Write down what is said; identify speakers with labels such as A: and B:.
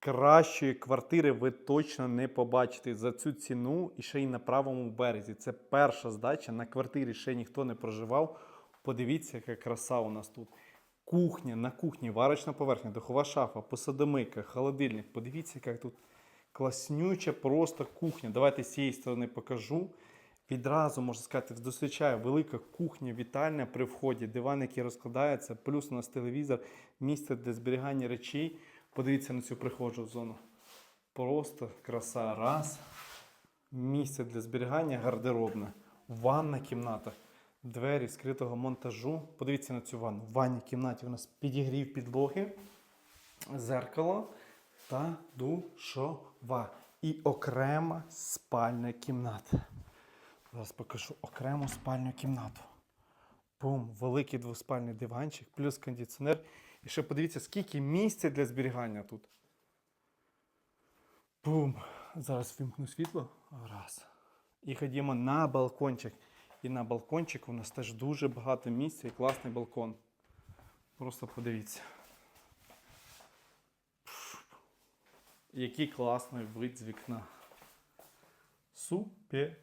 A: Кращої квартири ви точно не побачите за цю ціну і ще й на правому березі. Це перша здача. На квартирі ще ніхто не проживав. Подивіться, яка краса у нас тут. Кухня, на кухні, варочна поверхня, духова шафа, посадомийка, холодильник. Подивіться, яка тут класнюча просто кухня. Давайте з цієї сторони покажу. Відразу можна сказати, зустрічає велика кухня, вітальня при вході, диван, який розкладається, плюс у нас телевізор, місце для зберігання речей. Подивіться на цю прихожу зону. Просто краса. Раз. Місце для зберігання гардеробне. Ванна кімната. Двері скритого монтажу. Подивіться на цю ванну. В ванній кімнаті у нас підігрів підлоги, зеркало та душова. І окрема спальня кімната. Зараз покажу окрему спальню кімнату. Бум, великий двоспальний диванчик, плюс кондиціонер. І ще подивіться, скільки місця для зберігання тут. Бум. Зараз вимкну світло. Раз. І ходімо на балкончик. І на балкончик у нас теж дуже багато місця і класний балкон. Просто подивіться. Який класний вид з вікна. Супер.